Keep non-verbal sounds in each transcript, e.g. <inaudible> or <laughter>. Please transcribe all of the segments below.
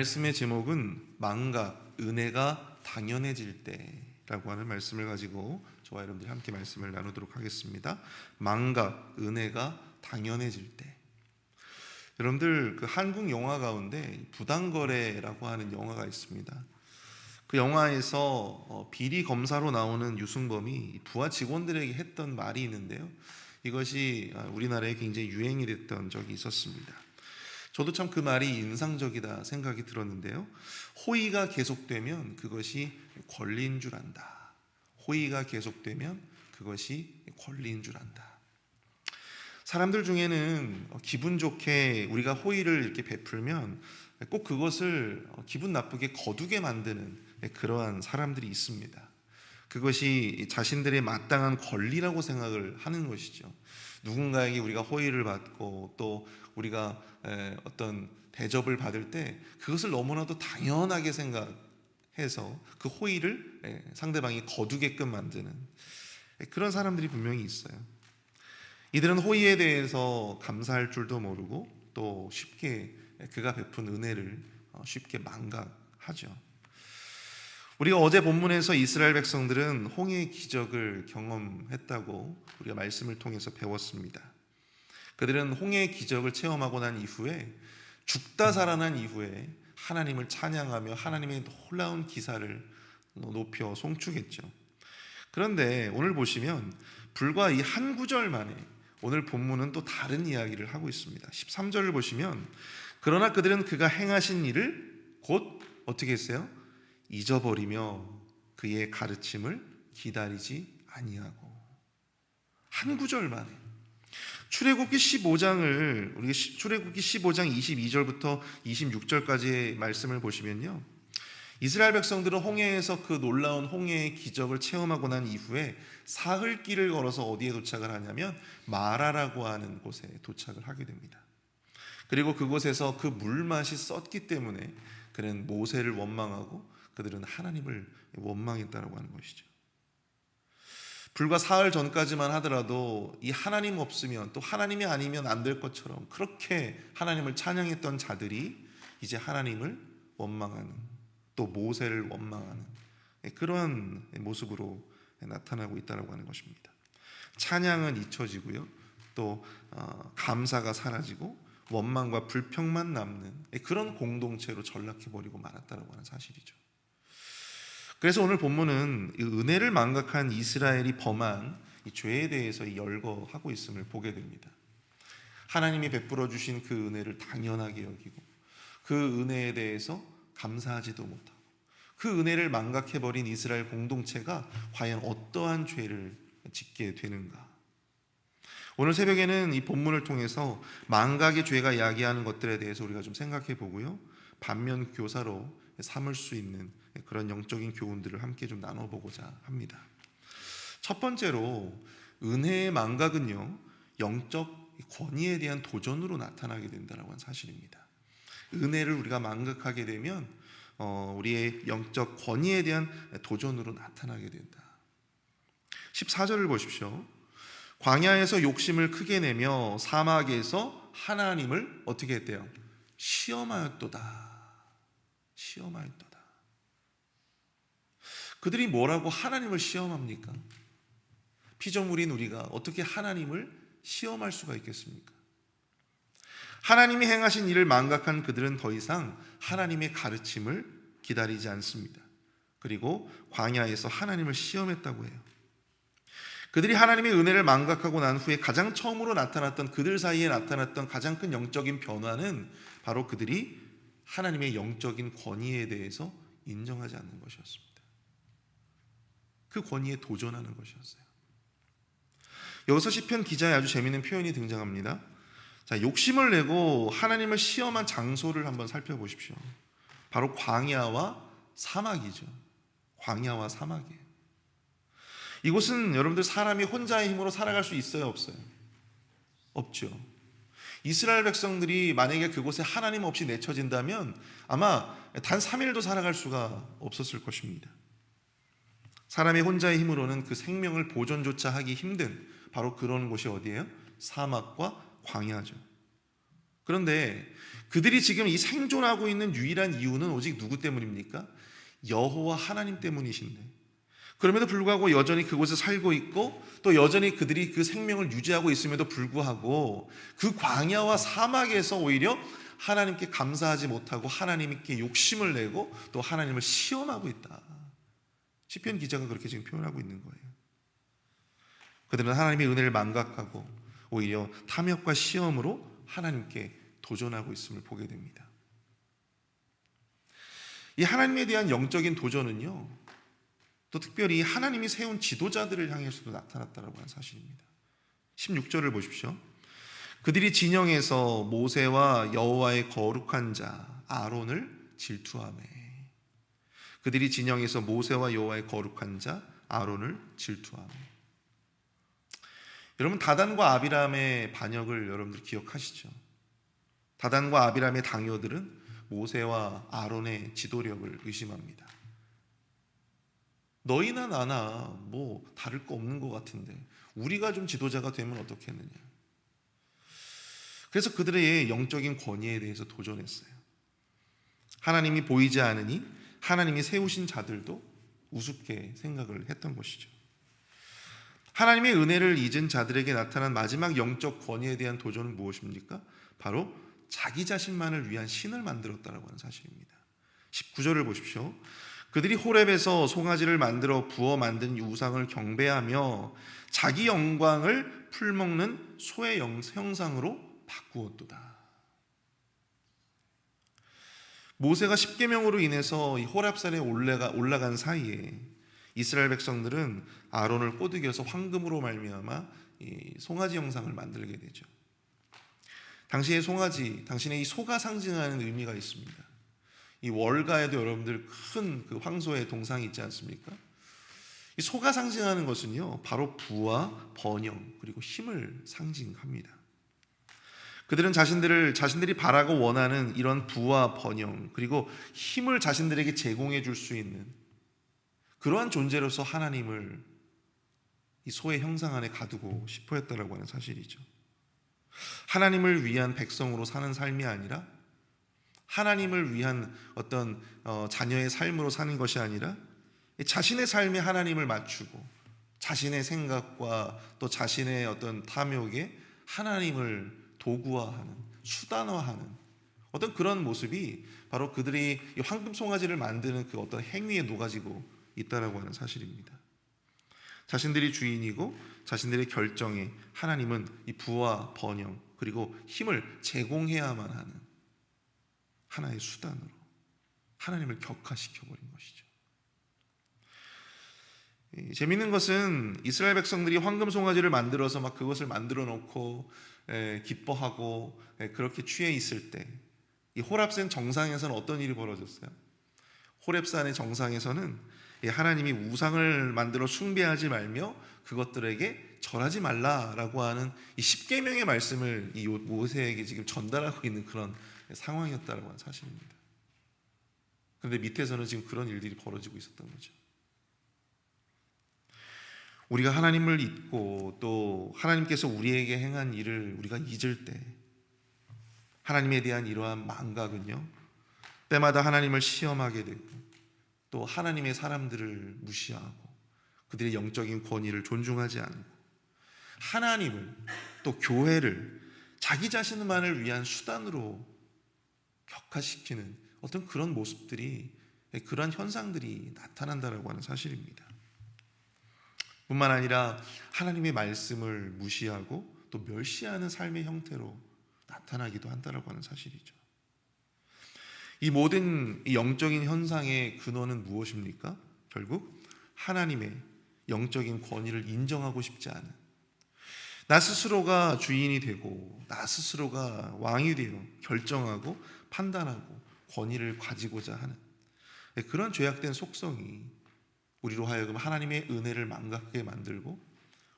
말씀의 제목은 망각, 은혜가 당연해질 때라고 하는 말씀을 가지고 저와 여러분들이 함께 말씀을 나누도록 하겠습니다. 망각, 은혜가 당연해질 때. 여러분들 그 한국 영화 가운데 부당거래라고 하는 영화가 있습니다. 그 영화에서 어, 비리 검사로 나오는 유승범이 부하 직원들에게 했던 말이 있는데요. 이것이 아, 우리나라에 굉장히 유행이 됐던 적이 있었습니다. 저도 참 그 말이 인상적이다 생각이 들었는데요. 호의가 계속되면 그것이 권리인 줄 안다. 호의가 계속되면 그것이 권리인 줄 안다. 사람들 중에는 기분 좋게 우리가 호의를 이렇게 베풀면 꼭 그것을 기분 나쁘게 거두게 만드는 그러한 사람들이 있습니다. 그것이 자신들의 마땅한 권리라고 생각을 하는 것이죠. 누군가에게 우리가 호의를 받고 또 우리가 어떤 대접을 받을 때 그것을 너무나도 당연하게 생각해서 그 호의를 상대방이 거두게끔 만드는 그런 사람들이 분명히 있어요. 이들은 호의에 대해서 감사할 줄도 모르고 또 쉽게 그가 베푼 은혜를 어, 쉽게 망각하죠. 우리가 어제 본문에서 이스라엘 백성들은 홍해의 기적을 경험했다고 우리가 말씀을 통해서 배웠습니다. 그들은 홍해의 기적을 체험하고 난 이후에 죽다 살아난 이후에 하나님을 찬양하며 하나님의 놀라운 기사를 높여 송축했죠. 그런데 오늘 보시면 불과 이 한 구절 만에 오늘 본문은 또 다른 이야기를 하고 있습니다. 13절을 보시면 그러나 그들은 그가 행하신 일을 곧 어떻게 했어요? 잊어버리며 그의 가르침을 기다리지 아니하고 한 구절 만에 출애굽기 15장을 우리 출애굽기 15장 22절부터 26절까지의 말씀을 보시면요. 이스라엘 백성들은 홍해에서 그 놀라운 홍해의 기적을 체험하고 난 이후에 사흘 길을 걸어서 어디에 도착을 하냐면 마라라고 하는 곳에 도착을 하게 됩니다. 그리고 그곳에서 그 물맛이 썼기 때문에 그는 모세를 원망하고 그들은 하나님을 원망했다라고 하는 것이죠. 불과 사흘 전까지만 하더라도 이 하나님 없으면 또 하나님이 아니면 안 될 것처럼 그렇게 하나님을 찬양했던 자들이 이제 하나님을 원망하는 또 모세를 원망하는 그러한 모습으로 나타나고 있다고 하는 것입니다. 찬양은 잊혀지고요. 또 어, 감사가 사라지고 원망과 불평만 남는 그런 공동체로 전락해 버리고 말았다라고 하는 사실이죠. 그래서 오늘 본문은 은혜를 망각한 이스라엘이 범한 죄에 대해서 열거하고 있음을 보게 됩니다. 하나님이 베풀어 주신 그 은혜를 당연하게 여기고 그 은혜에 대해서 감사하지도 못하고 그 은혜를 망각해 버린 이스라엘 공동체가 과연 어떠한 죄를 짓게 되는가? 오늘 새벽에는 이 본문을 통해서 망각의 죄가 야기하는 것들에 대해서 우리가 좀 생각해 보고요. 반면 교사로 삼을 수 있는 그런 영적인 교훈들을 함께 좀 나눠보고자 합니다. 첫 번째로 은혜의 망각은요 영적 권위에 대한 도전으로 나타나게 된다는 사실입니다. 은혜를 우리가 망각하게 되면 어, 우리의 영적 권위에 대한 도전으로 나타나게 된다. 14절을 보십시오. 광야에서 욕심을 크게 내며 사막에서 하나님을 어떻게 했대요? 시험하였도다. 시험하였도다. 그들이 뭐라고 하나님을 시험합니까? 피조물인 우리가 어떻게 하나님을 시험할 수가 있겠습니까? 하나님이 행하신 일을 망각한 그들은 더 이상 하나님의 가르침을 기다리지 않습니다. 그리고 광야에서 하나님을 시험했다고 해요. 그들이 하나님의 은혜를 망각하고 난 후에 가장 처음으로 나타났던 그들 사이에 나타났던 가장 큰 영적인 변화는 바로 그들이 하나님의 영적인 권위에 대해서 인정하지 않는 것이었습니다. 그 권위에 도전하는 것이었어요. 여기서 시편 기자의 아주 재미있는 표현이 등장합니다. 자, 욕심을 내고 하나님을 시험한 장소를 한번 살펴보십시오. 바로 광야와 사막이죠. 광야와 사막이에요. 이곳은 여러분들 사람이 혼자의 힘으로 살아갈 수 있어요, 없어요? 없죠. 이스라엘 백성들이 만약에 그곳에 하나님 없이 내쳐진다면 아마 단 3일도 살아갈 수가 없었을 것입니다. 사람이 혼자의 힘으로는 그 생명을 보존조차 하기 힘든 바로 그런 곳이 어디예요? 사막과 광야죠. 그런데 그들이 지금 이 생존하고 있는 유일한 이유는 오직 누구 때문입니까? 여호와 하나님 때문이신데. 그럼에도 불구하고 여전히 그곳에 살고 있고 또 여전히 그들이 그 생명을 유지하고 있음에도 불구하고 그 광야와 사막에서 오히려 하나님께 감사하지 못하고 하나님께 욕심을 내고 또 하나님을 시험하고 있다. 시편 기자가 그렇게 지금 표현하고 있는 거예요. 그들은 하나님의 은혜를 망각하고 오히려 탐욕과 시험으로 하나님께 도전하고 있음을 보게 됩니다. 이 하나님에 대한 영적인 도전은요, 또 특별히 하나님이 세운 지도자들을 향해서도 나타났다라고 하는 사실입니다. 16절을 보십시오. 그들이 진영에서 모세와 여호와의 거룩한 자 아론을 질투하며 그들이 진영에서 모세와 여호와의 거룩한 자 아론을 질투하며 여러분 다단과 아비람의 반역을 여러분들 기억하시죠? 다단과 아비람의 당요들은 모세와 아론의 지도력을 의심합니다. 너희나 나나 뭐 다를 거 없는 것 같은데 우리가 좀 지도자가 되면 어떻겠느냐. 그래서 그들의 영적인 권위에 대해서 도전했어요. 하나님이 보이지 않으니 하나님이 세우신 자들도 우습게 생각을 했던 것이죠. 하나님의 은혜를 잊은 자들에게 나타난 마지막 영적 권위에 대한 도전은 무엇입니까? 바로 자기 자신만을 위한 신을 만들었다라고 하는 사실입니다. 19절을 보십시오. 그들이 호렙에서 송아지를 만들어 부어 만든 우상을 경배하며 자기 영광을 풀먹는 소의 형상으로 바꾸었도다. 모세가 십계명으로 인해서 이 호랍산에 올라가 올라간 사이에 이스라엘 백성들은 아론을 꼬드겨서 황금으로 말미암아 이 송아지 형상을 만들게 되죠. 당시의 송아지, 당신의 이 소가 상징하는 의미가 있습니다. 이 월가에도 여러분들 큰 그 황소의 동상이 있지 않습니까? 이 소가 상징하는 것은요, 바로 부와 번영 그리고 힘을 상징합니다. 그들은 자신들을 자신들이 바라고 원하는 이런 부와 번영 그리고 힘을 자신들에게 제공해 줄 수 있는 그러한 존재로서 하나님을 이 소의 형상 안에 가두고 싶어 했다라고 하는 사실이죠. 하나님을 위한 백성으로 사는 삶이 아니라 하나님을 위한 어떤 어, 자녀의 삶으로 사는 것이 아니라 자신의 삶에 하나님을 맞추고 자신의 생각과 또 자신의 어떤 탐욕에 하나님을 도구화하는 수단화하는 어떤 그런 모습이 바로 그들이 황금 송아지를 만드는 그 어떤 행위에 녹아지고 있다라고 하는 사실입니다. 자신들이 주인이고 자신들의 결정에 하나님은 이 부와 번영 그리고 힘을 제공해야만 하는 하나의 수단으로 하나님을 격화시켜 버린 것이죠. 재밌는 것은 이스라엘 백성들이 황금 송아지를 만들어서 막 그것을 만들어 놓고 기뻐하고 그렇게 취해 있을 때 이 호랍산 정상에서는 어떤 일이 벌어졌어요? 호렙산의 정상에서는 하나님이 우상을 만들어 숭배하지 말며 그것들에게 절하지 말라라고 하는 이 십계명의 말씀을 이 모세에게 지금 전달하고 있는 그런 상황이었다라고 하는 사실입니다. 그런데 밑에서는 지금 그런 일들이 벌어지고 있었던 거죠. 우리가 하나님을 잊고 또 하나님께서 우리에게 행한 일을 우리가 잊을 때 하나님에 대한 이러한 망각은요 때마다 하나님을 시험하게 되고 또 하나님의 사람들을 무시하고 그들의 영적인 권위를 존중하지 않고 하나님을 또 교회를 자기 자신만을 위한 수단으로 격화시키는 어떤 그런 모습들이 그러한 현상들이 나타난다라고 하는 사실입니다. 뿐만 아니라 하나님의 말씀을 무시하고 또 멸시하는 삶의 형태로 나타나기도 한다라고 하는 사실이죠. 이 모든 영적인 현상의 근원은 무엇입니까? 결국 하나님의 영적인 권위를 인정하고 싶지 않은 나 스스로가 주인이 되고 나 스스로가 왕이 되어 결정하고 판단하고 권위를 가지고자 하는 그런 죄악된 속성이 우리로 하여금 하나님의 은혜를 망각하게 만들고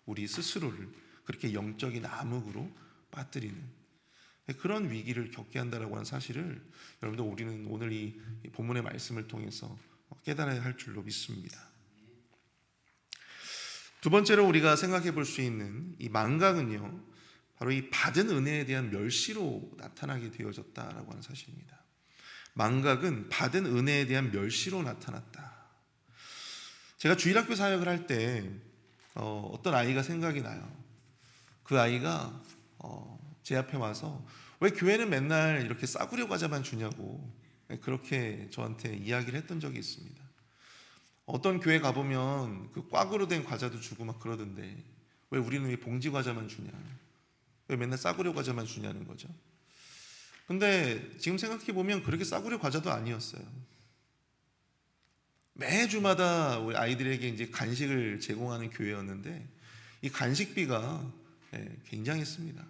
우리 스스로를 그렇게 영적인 암흑으로 빠뜨리는 그런 위기를 겪게 한다라고 하는 사실을 여러분들 우리는 오늘 이 본문의 말씀을 통해서 깨달아야 할 줄로 믿습니다. 두 번째로 우리가 생각해 볼 수 있는 이 망각은요, 바로 이 받은 은혜에 대한 멸시로 나타나게 되어졌다라고 하는 사실입니다. 망각은 받은 은혜에 대한 멸시로 나타났다. 제가 주일학교 사역을 할때 어, 어떤 아이가 생각이 나요. 그 아이가 어, 제 앞에 와서 왜 교회는 맨날 이렇게 싸구려 과자만 주냐고 그렇게 저한테 이야기를 했던 적이 있습니다. 어떤 교회 가보면 그 꽉으로 된 과자도 주고 막 그러던데 왜 우리는 왜 봉지 과자만 주냐? 왜 맨날 싸구려 과자만 주냐는 거죠. 근데 지금 생각해 보면 그렇게 싸구려 과자도 아니었어요. 매주마다 우리 아이들에게 이제 간식을 제공하는 교회였는데 이 간식비가 예, 굉장했습니다.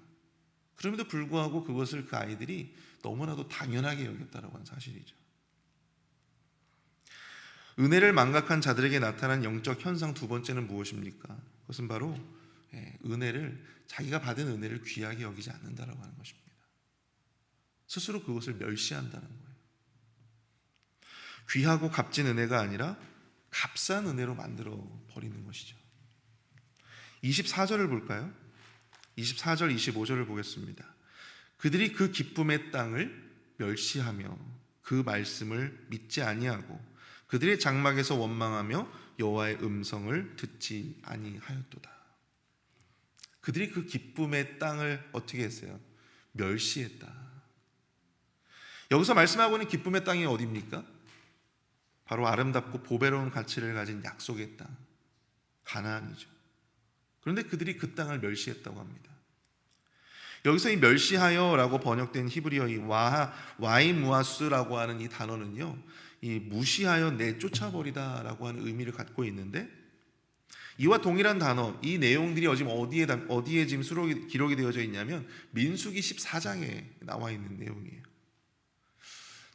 그럼에도 불구하고 그것을 그 아이들이 너무나도 당연하게 여겼다라고 하는 사실이죠. 은혜를 망각한 자들에게 나타난 영적 현상 두 번째는 무엇입니까? 그것은 바로 예, 은혜를 자기가 받은 은혜를 귀하게 여기지 않는다라고 하는 것입니다. 스스로 그것을 멸시한다는 거예요. 귀하고 값진 은혜가 아니라 값싼 은혜로 만들어 버리는 것이죠. 24절을 볼까요? 24절, 25절을 보겠습니다. 그들이 그 기쁨의 땅을 멸시하며 그 말씀을 믿지 아니하고 그들의 장막에서 원망하며 여호와의 음성을 듣지 아니하였도다. 그들이 그 기쁨의 땅을 어떻게 했어요? 멸시했다. 여기서 말씀하고 있는 기쁨의 땅이 어디입니까? 바로 아름답고 보배로운 가치를 가진 약속의 땅, 가나안이죠. 그런데 그들이 그 땅을 멸시했다고 합니다. 여기서 이 멸시하여라고 번역된 히브리어 이 와, 와이무아스라고 하는 이 단어는요, 이 무시하여 내쫓아버리다라고 하는 의미를 갖고 있는데, 이와 동일한 단어, 이 내용들이 어디에 어디에 지금 수록이 기록이 되어져 있냐면 민수기 14장에 나와 있는 내용이에요.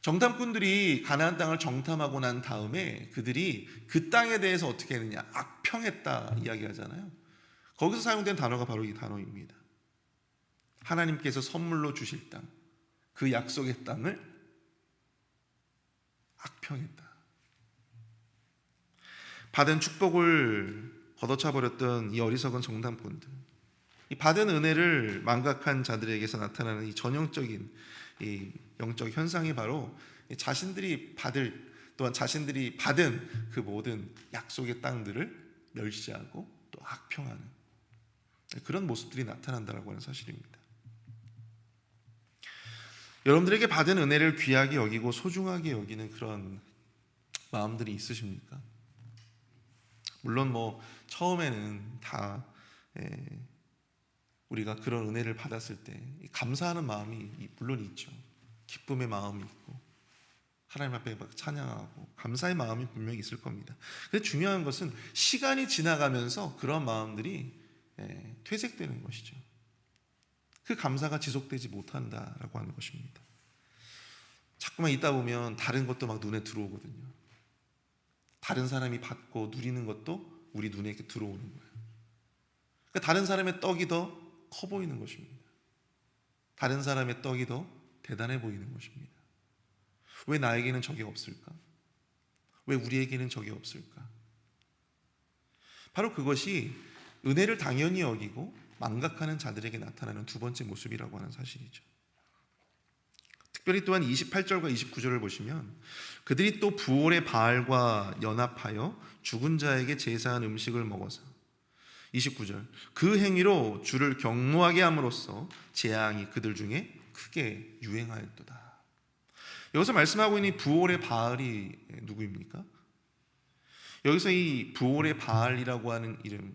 정탐꾼들이 가나안 땅을 정탐하고 난 다음에 그들이 그 땅에 대해서 어떻게 했느냐 악평했다 이야기하잖아요. 거기서 사용된 단어가 바로 이 단어입니다. 하나님께서 선물로 주실 땅, 그 약속의 땅을 악평했다. 받은 축복을 걷어차 버렸던 이 어리석은 정탐꾼들, 이 받은 은혜를 망각한 자들에게서 나타나는 이 전형적인 이 영적 현상이 바로 자신들이 받을 또한 자신들이 받은 그 모든 약속의 땅들을 멸시하고 또 악평하는 그런 모습들이 나타난다라고 하는 사실입니다. 여러분들에게 받은 은혜를 귀하게 여기고 소중하게 여기는 그런 마음들이 있으십니까? 물론 뭐 처음에는 다 예, 우리가 그런 은혜를 받았을 때 감사하는 마음이 물론 있죠. 기쁨의 마음이 있고 하나님 앞에 찬양하고 감사의 마음이 분명히 있을 겁니다. 근데 중요한 것은 시간이 지나가면서 그런 마음들이 예, 퇴색되는 것이죠. 그 감사가 지속되지 못한다라고 하는 것입니다. 자꾸만 있다 보면 다른 것도 막 눈에 들어오거든요. 다른 사람이 받고 누리는 것도 우리 눈에 이렇게 들어오는 거예요. 그러니까 다른 사람의 떡이 더 커 보이는 것입니다. 다른 사람의 떡이 더 대단해 보이는 것입니다. 왜 나에게는 적이 없을까? 왜 우리에게는 적이 없을까? 바로 그것이 은혜를 당연히 여기고 망각하는 자들에게 나타나는 두 번째 모습이라고 하는 사실이죠. 특별히 또한 28절과 29절을 보시면 그들이 또 부올의 바알과 연합하여 죽은 자에게 제사한 음식을 먹어서 29절 그 행위로 주를 경노하게 함으로써 재앙이 그들 중에 크게 유행하였도다. 여기서 말씀하고 있는 부올의 바알이 누구입니까? 여기서 이 부올의 바알이라고 하는 이름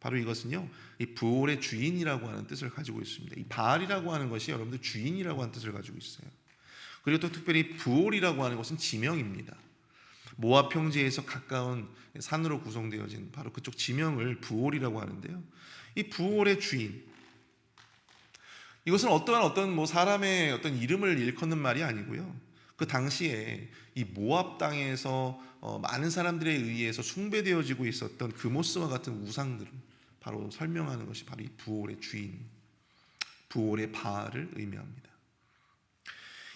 바로 이것은요 이 부올의 주인이라고 하는 뜻을 가지고 있습니다. 이 바알이라고 하는 것이 여러분들 주인이라고 하는 뜻을 가지고 있어요. 그리고 또 특별히 부올이라고 하는 것은 지명입니다. 모압 평지에서 가까운 산으로 구성되어진 바로 그쪽 지명을 부올이라고 하는데요. 이 부올의 주인 이것은 어떠한 어떤 뭐 사람의 어떤 이름을 일컫는 말이 아니고요. 그 당시에 이 모압 땅에서 어 많은 사람들에 의해서 숭배되어지고 있었던 그모스와 같은 우상들을 바로 설명하는 것이 바로 이 부올의 주인, 부올의 바알을 의미합니다.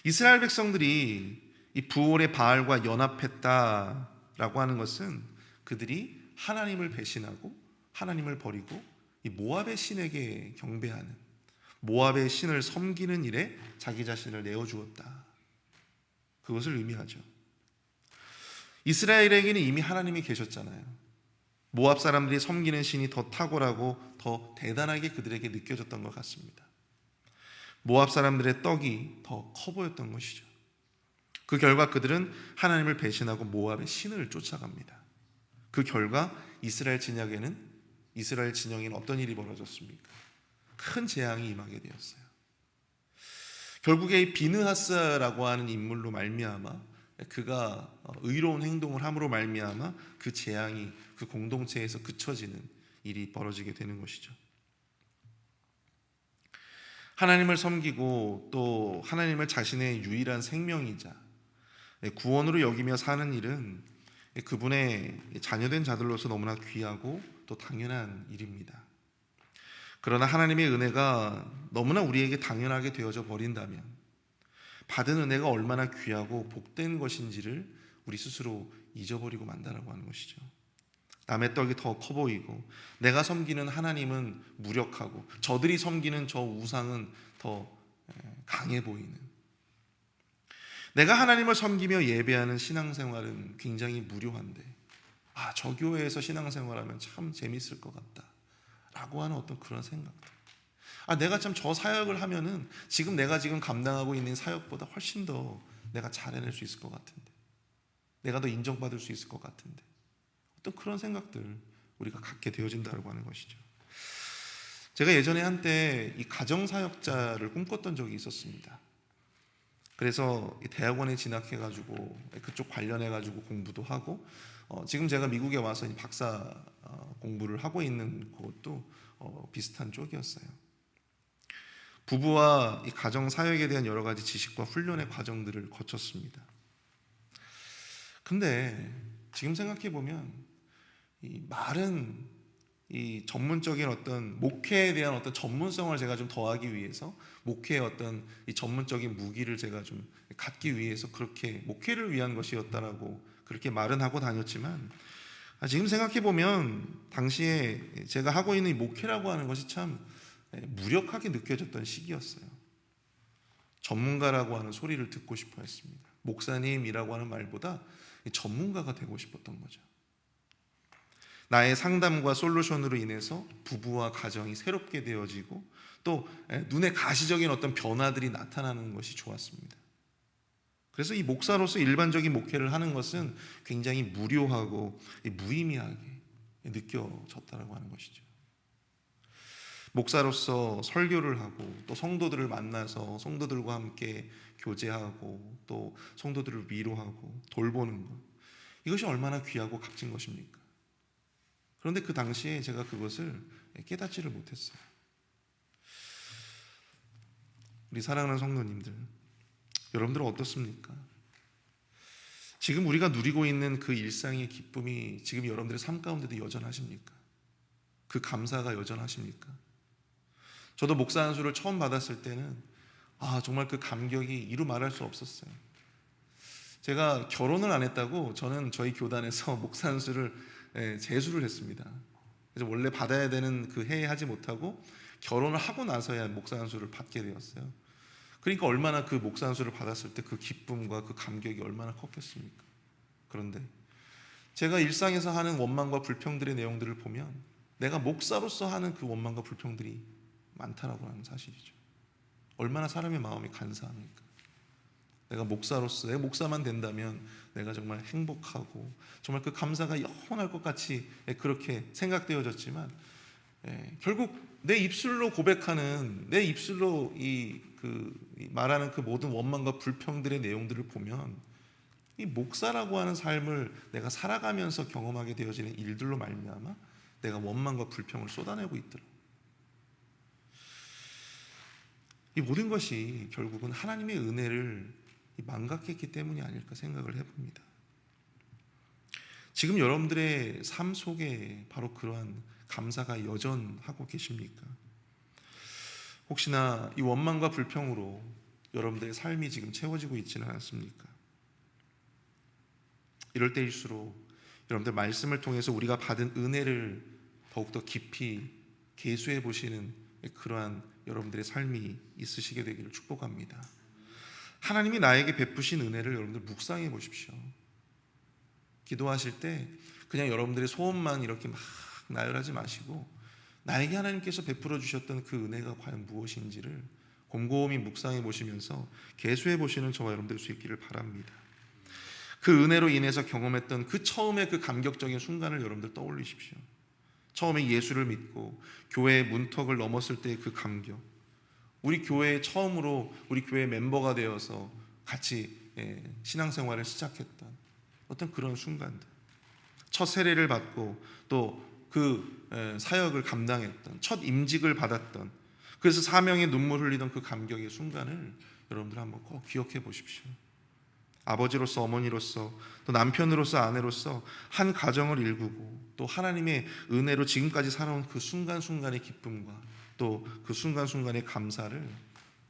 이스라엘 백성들이 이 부올의 바알과 연합했다라고 하는 것은 그들이 하나님을 배신하고 하나님을 버리고 이 모압의 신에게 경배하는 모압의 신을 섬기는 일에 자기 자신을 내어 주었다. 그것을 의미하죠. 이스라엘에게는 이미 하나님이 계셨잖아요. 모압 사람들이 섬기는 신이 더 탁월하고 더 대단하게 그들에게 느껴졌던 것 같습니다. 모압 사람들의 떡이 더 커 보였던 것이죠. 그 결과 그들은 하나님을 배신하고 모압의 신을 쫓아갑니다. 그 결과 이스라엘 진영에는 이스라엘 진영에는 어떤 일이 벌어졌습니까? 큰 재앙이 임하게 되었어요. 결국에 이 비느하스라고 하는 인물로 말미암아 그가 의로운 행동을 함으로 말미암아 그 재앙이 그 공동체에서 그쳐지는 일이 벌어지게 되는 것이죠. 하나님을 섬기고 또 하나님을 자신의 유일한 생명이자 구원으로 여기며 사는 일은 그분의 자녀된 자들로서 너무나 귀하고 또 당연한 일입니다. 그러나 하나님의 은혜가 너무나 우리에게 당연하게 되어져 버린다면 받은 은혜가 얼마나 귀하고 복된 것인지를 우리 스스로 잊어버리고 만다라고 하는 것이죠. 남의 떡이 더 커 보이고 내가 섬기는 하나님은 무력하고 저들이 섬기는 저 우상은 더 강해 보이는 내가 하나님을 섬기며 예배하는 신앙생활은 굉장히 무료한데 아, 저 교회에서 신앙생활하면 참 재밌을 것 같다. 라고 하는 어떤 그런 생각들. 아, 내가 참 저 사역을 하면은 지금 내가 지금 감당하고 있는 사역보다 훨씬 더 내가 잘해낼 수 있을 것 같은데. 내가 더 인정받을 수 있을 것 같은데. 어떤 그런 생각들 우리가 갖게 되어진다고 하는 것이죠. 제가 예전에 한때 이 가정사역자를 꿈꿨던 적이 있었습니다. 그래서 대학원에 진학해가지고 그쪽 관련해가지고 공부도 하고 어, 지금 제가 미국에 와서 박사 어, 공부를 하고 있는 것도 어, 비슷한 쪽이었어요. 부부와 이 가정 사역에 대한 여러 가지 지식과 훈련의 과정들을 거쳤습니다. 근데 지금 생각해 보면 이 말은 이 전문적인 어떤 목회에 대한 어떤 전문성을 제가 좀 더하기 위해서 목회의 어떤 이 전문적인 무기를 제가 좀 갖기 위해서 그렇게 목회를 위한 것이었다라고 그렇게 말은 하고 다녔지만 아, 지금 생각해 보면 당시에 제가 하고 있는 목회라고 하는 것이 참 예, 무력하게 느껴졌던 시기였어요. 전문가라고 하는 소리를 듣고 싶어 했습니다. 목사님이라고 하는 말보다 전문가가 되고 싶었던 거죠. 나의 상담과 솔루션으로 인해서 부부와 가정이 새롭게 되어지고 또 예, 눈에 가시적인 어떤 변화들이 나타나는 것이 좋았습니다. 그래서 이 목사로서 일반적인 목회를 하는 것은 굉장히 무료하고 무의미하게 느껴졌다라고 하는 것이죠. 목사로서 설교를 하고 또 성도들을 만나서 성도들과 함께 교제하고 또 성도들을 위로하고 돌보는 것 이것이 얼마나 귀하고 값진 것입니까? 그런데 그 당시에 제가 그것을 깨닫지를 못했어요. 우리 사랑하는 성도님들 여러분들은 어떻습니까? 지금 우리가 누리고 있는 그 일상의 기쁨이 지금 여러분들의 삶 가운데도 여전하십니까? 그 감사가 여전하십니까? 저도 목사 안수를 처음 받았을 때는 아 정말 그 감격이 이루 말할 수 없었어요. 제가 결혼을 안 했다고 저는 저희 교단에서 <laughs> 목사 안수를 예, 재수를 했습니다. 그래서 원래 받아야 되는 그 해에 하지 못하고 결혼을 하고 나서야 목사 안수를 받게 되었어요. 그러니까 얼마나 그 목사 안수를 받았을 때 그 기쁨과 그 감격이 얼마나 컸겠습니까? 그런데 제가 일상에서 하는 원망과 불평들의 내용들을 보면 내가 목사로서 하는 그 원망과 불평들이 많다라고 하는 사실이죠. 얼마나 사람의 마음이 간사합니까? 내가 목사로서 내 목사만 된다면 내가 정말 행복하고 정말 그 감사가 영원할 것 같이 그렇게 생각되어졌지만 예, 결국 내 입술로 고백하는 내 입술로 이 그 말하는 그 모든 원망과 불평들의 내용들을 보면 이 목사라고 하는 삶을 내가 살아가면서 경험하게 되어지는 일들로 말미암아 내가 원망과 불평을 쏟아내고 있더라. 이 모든 것이 결국은 하나님의 은혜를 망각했기 때문이 아닐까 생각을 해봅니다. 지금 여러분들의 삶 속에 바로 그러한 감사가 여전하고 계십니까? 혹시나 이 원망과 불평으로 여러분들의 삶이 지금 채워지고 있지는 않습니까? 이럴 때일수록 여러분들 말씀을 통해서 우리가 받은 은혜를 더욱더 깊이 계수해 보시는 그러한 여러분들의 삶이 있으시게 되기를 축복합니다. 하나님이 나에게 베푸신 은혜를 여러분들 묵상해 보십시오. 기도하실 때 그냥 여러분들의 소원만 이렇게 막 나열하지 마시고 나에게 하나님께서 베풀어 주셨던 그 은혜가 과연 무엇인지를 곰곰이 묵상해 보시면서 개수해 보시는 저와 여러분들 수 있기를 바랍니다. 그 은혜로 인해서 경험했던 그 처음의 그 감격적인 순간을 여러분들 떠올리십시오. 처음에 예수를 믿고 교회의 문턱을 넘었을 때의 그 감격. 우리 교회에 처음으로 우리 교회 멤버가 되어서 같이 예, 신앙생활을 시작했던 어떤 그런 순간들. 첫 세례를 받고 또 그 사역을 감당했던 첫 임직을 받았던 그래서 사명의 눈물 흘리던 그 감격의 순간을 여러분들 한번 꼭 기억해 보십시오. 아버지로서 어머니로서 또 남편으로서 아내로서 한 가정을 일구고 또 하나님의 은혜로 지금까지 살아온 그 순간순간의 기쁨과 또 그 순간순간의 감사를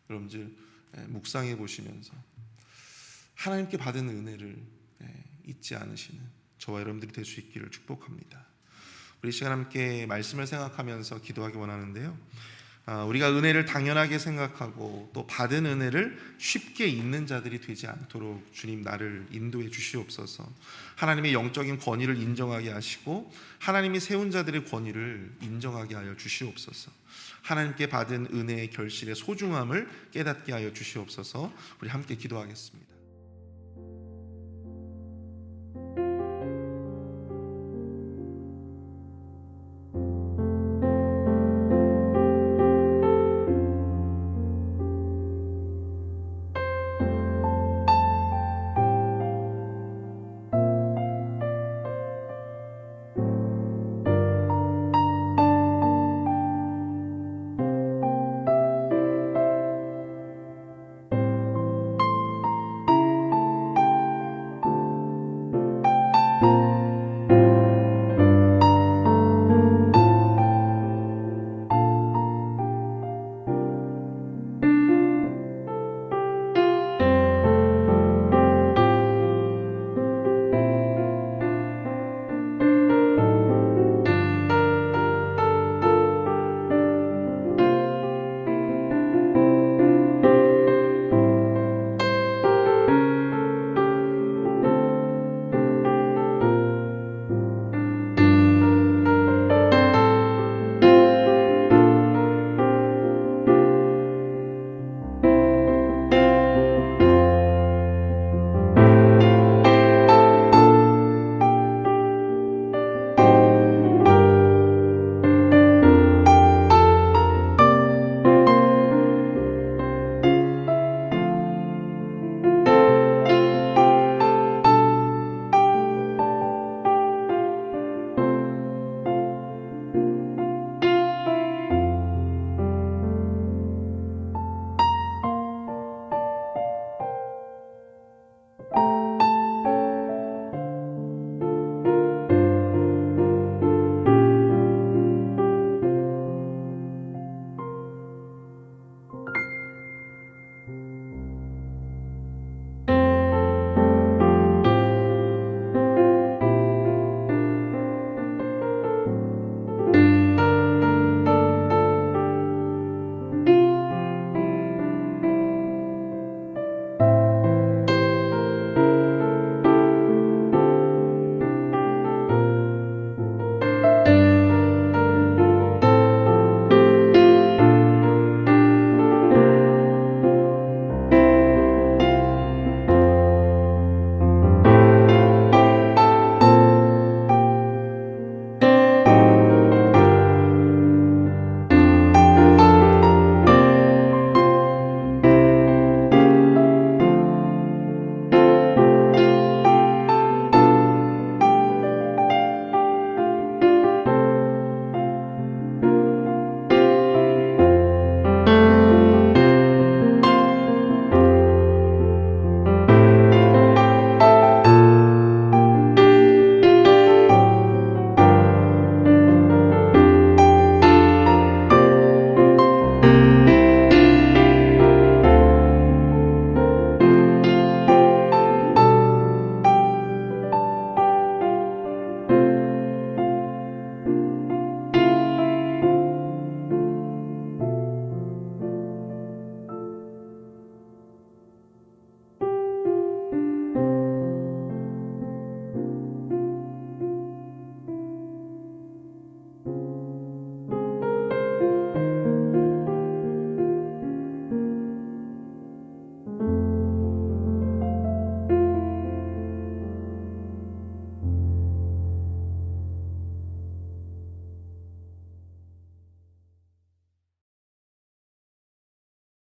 여러분들 예, 묵상해 보시면서 하나님께 받은 은혜를 예, 잊지 않으시는 저와 여러분들이 될 수 있기를 축복합니다. 우리 시간 함께 말씀을 생각하면서 기도하기 원하는데요. 아, 우리가 은혜를 당연하게 생각하고 또 받은 은혜를 쉽게 잊는 자들이 되지 않도록 주님 나를 인도해 주시옵소서. 하나님의 영적인 권위를 인정하게 하시고 하나님이 세운 자들의 권위를 인정하게 하여 주시옵소서. 하나님께 받은 은혜의 결실의 소중함을 깨닫게 하여 주시옵소서. 우리 함께 기도하겠습니다.